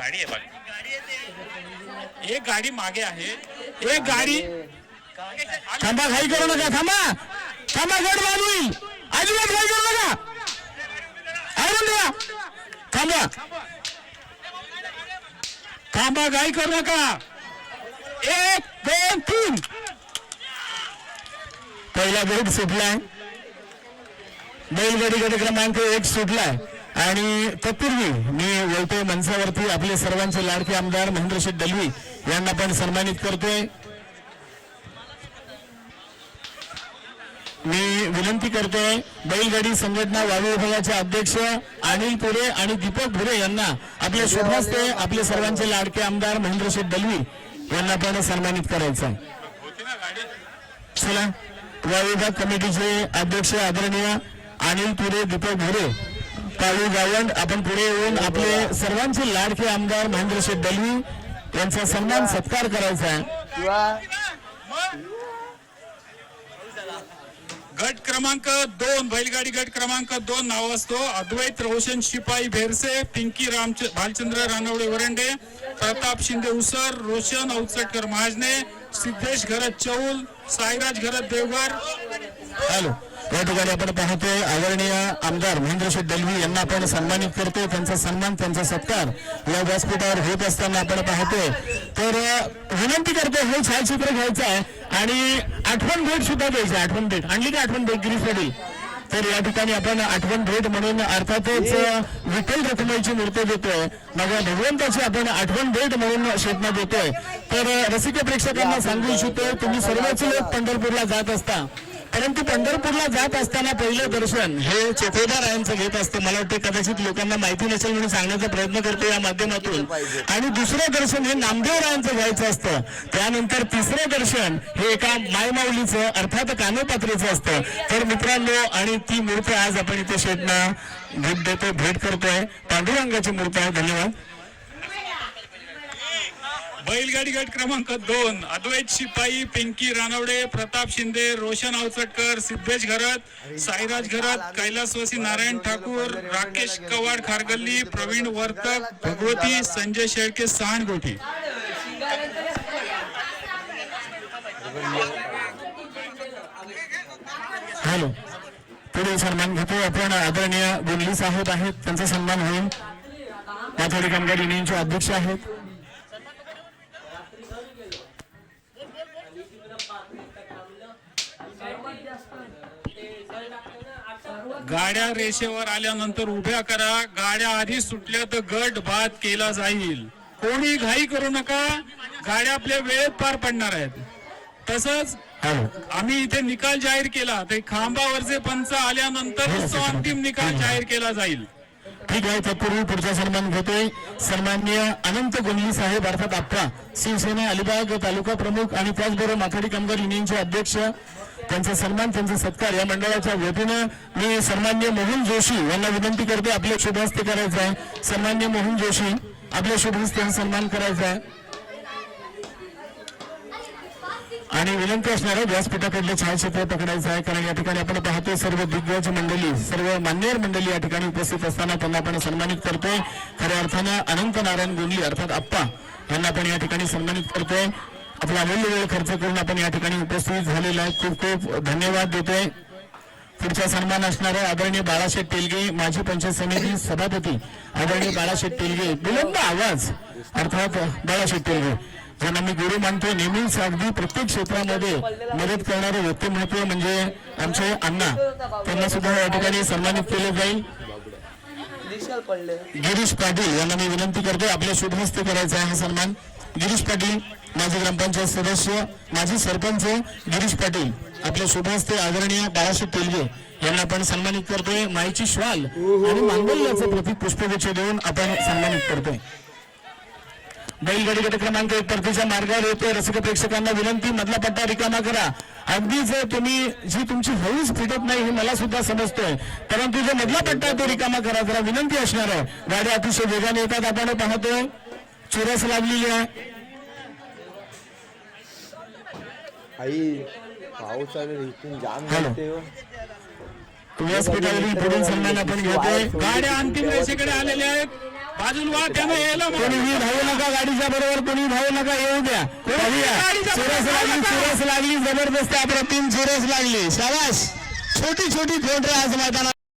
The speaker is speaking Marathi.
गाडी आहे बघ एक गाडी मागे आहे. एक गाडी. थांबा, घाई करू नका, थांबा. थांबा, गड बाद होईल अजिबात घाई करू नका. थांबा. थांबा, घाई करू नका. एक, दोन, तीन. पहिला बोट सुटलाय. बैलगाडी गट क्रमांक एक सुटलाय. आणि तत्पूर्वी मी वैते मंचावरती आपले सर्वांचे लाडके आमदार महेंद्रशेठ दलवी यांना पण सन्मानित करतोय. मी विनंती करतोय बैलगाडी संघटना वावी विभागाचे अध्यक्ष अनिल पुरे आणि दीपक भुरे यांना आपल्या शुभास्ते आपले सर्वांचे लाडके आमदार महेंद्रशेठ दलवी यांना पण सन्मानित करायचं चला वावी विभाग कमिटीचे अध्यक्ष आदरणीय अनिल पुरे दीपक भुरे काळू गावंड आपण पुढे येऊन आपले सर्वांचे लाडके आमदार महेंद्र शेठ दलवी यांचा सन्मान सत्कार करायचा आहे. गट क्रमांक दोन बैलगाडी गट क्रमांक दोन नाव असतो. अद्वैत रोशन शिपाई भेरसे पिंकी राम भालचंद्र रानवडे वरंडे प्रताप शिंदे उसर रोशन अवचटकर महाजने सिद्धेश घरत चौल साईराज घरत देवघर. हॅलो. या ठिकाणी आपण पाहतोय आदरणीय आमदार महेंद्रशेठ दलवी यांना आपण सन्मानित करतोय. त्यांचा सन्मान त्यांचा सत्कार या व्यासपीठावर होत असताना आपण पाहतोय. तर विनंती करतोय हे छायाचित्र घ्यायचं आहे आणि आठवण भेट सुद्धा द्यायची आठवण भेट. आणली का आठवण भेट गिरीश पाटील तर या ठिकाणी आपण आठवण भेट म्हणून अर्थातच विठ्ठल रखमाईची मूर्ती देतोय. मग भगवंताची आपण आठवण भेट म्हणून शेतना देतोय. तर रसिक प्रेक्षकांना सांगू इच्छितो तुम्ही सर्वच लोक पंढरपूरला जात असता. परंतु पंढरपूरला जात असताना पहिलं दर्शन हे चोखोदार यांचं घेत असतं. मला वाटतं कदाचित लोकांना माहिती नसेल म्हणून सांगण्याचा प्रयत्न करतो या माध्यमातून. आणि दुसरं दर्शन हे नामदेव रायांचं घ्यायचं असतं. त्यानंतर तिसरं दर्शन हे एका मायमाऊलीचं अर्थात कानोपात्रीचं असतं. तर मित्रांनो आणि ती मूर्ती आज आपण इथे शेटना भेट देतो भेट करतोय. पांडुरंगाची मूर्ती आहे. धन्यवाद. बैलगाडी गट क्रमांक दोन अद्वैत शिपाई पिंकी रानवडे प्रताप शिंदे रोशन अवचटकर सिद्धेश घरत साईराज घरत कैलासवासी नारायण ठाकूर राकेश कवाड खारगल्ली प्रवीण वर्तक भगवती संजय शेळके सहान गोठी हॅलो. पुढे सन्मान घेतो. आपण आदरणीय गुंडली साहेब आहेत. त्यांचा सन्मान होईल. माथाडी कामगार युनियनचे अध्यक्ष आहेत. गाड्या रेषेवर आल्यानंतर उभ्या करा. गाड्या आधी सुटल्या तर गट बाद केला जाईल. कोणी घाई करू नका. गाड्या आपल्या वेळेत पार पडणार आहेत. तसंच आम्ही इथे निकाल जाहीर केला. ते खांबावरचे पंच आल्यानंतरच तो अंतिम निकाल जाहीर केला जाईल. ठीक आहे तत्पूर्वी पुढचा सन्मान घेतोय. सन्माननीय अनंत गोंधळी साहेब अर्थात आप्पा शिवसेना अलिबाग तालुका प्रमुख आणि त्याचबरोबर माथाडी कामगार युनियनचे अध्यक्ष. त्यांचा सन्मान त्यांचा सत्कार या मंडळाच्या वतीनं मी सन्मान्य मोहन जोशी यांना विनंती करते. आपले शुभहस्ते करायचं आहे. सन्मान्य मोहन जोशी आपल्या शुभहस्ते सन्मान करायचा आहे. आणि विनंती असणार आहे व्यासपीठाकडलं छायाचित्र पकडायचं आहे कारण या ठिकाणी आपण पाहतोय सर्व दिग्गज मंडळी सर्व मान्यवर मंडळी या ठिकाणी उपस्थित असताना त्यांना आपण सन्मानित करतोय. खऱ्या अर्थानं अनंत नारायण गोंडली अर्थात आप्पा यांना आपण या ठिकाणी सन्मानित करतोय. आपला अमूल्य वेळ खर्च करून आपण या ठिकाणी उपस्थित झालेला आहे. खूप खूप धन्यवाद देतोय. पुढचा सन्मान असणार आहे आदरणीय बाळाशेठ तेलगे माजी पंचायत समिती सभापती आदरणीय बाळाशेठ तेलगे. बुलंद आवाज अर्थात बाळाशेठ तेलगे. ज्यांना मी गुरु मानतो नेहमीच अगदी प्रत्येक क्षेत्रामध्ये मदत करणारे व्यक्तिमत्व म्हणजे आमचे अण्णा. त्यांना सुद्धा या ठिकाणी सन्मानित केले जाईल. गिरीश पाटील यांना मी विनंती करतो आपल्या शुभहस्ते करायचा आहे हा सन्मान. गिरीश पाटील माजी ग्रामपंचायत सदस्य माजी सरपंच गिरीश पाटील आपल्या शुभहस्ते आदरणीय बाळासाहेब तेलगे यांना आपण सन्मानित करतोय. माईची श्वाल आणि मांगल्याचं प्रतीक पुष्पगुच्छ देऊन आपण सन्मानित करतोय. बैलगाडी गट क्रमांक एक परतीच्या मार्गावर येतोय रसिक प्रेक्षकांना विनंती मधला पट्टा रिकामा करा. अगदी जर तुम्ही जी तुमची हौस फिटत नाही हे मला सुद्धा समजतोय. परंतु जो मधला पट्टा तो रिकामा करा. जरा विनंती असणार आहे. गाड्या अतिशय वेगाने येतात. आपण पाहतोय. चुरस लागलेली आहे. आई पावसाने इथून जाम हो. व्यासपीठावरील पुढील सन्मान आपण घेतोय. गाड्या अंतिम रेषेकडे आलेल्या आहेत. बाजूला त्यानं यायला धावू नका गाडीच्या बरोबर कोणी धावू नका येऊ द्या. चुरस लागली. चुरस जबरदस्त अप्रतिम चुरस लागली. शाबाश छोटी छोटी फोट आज मैदानात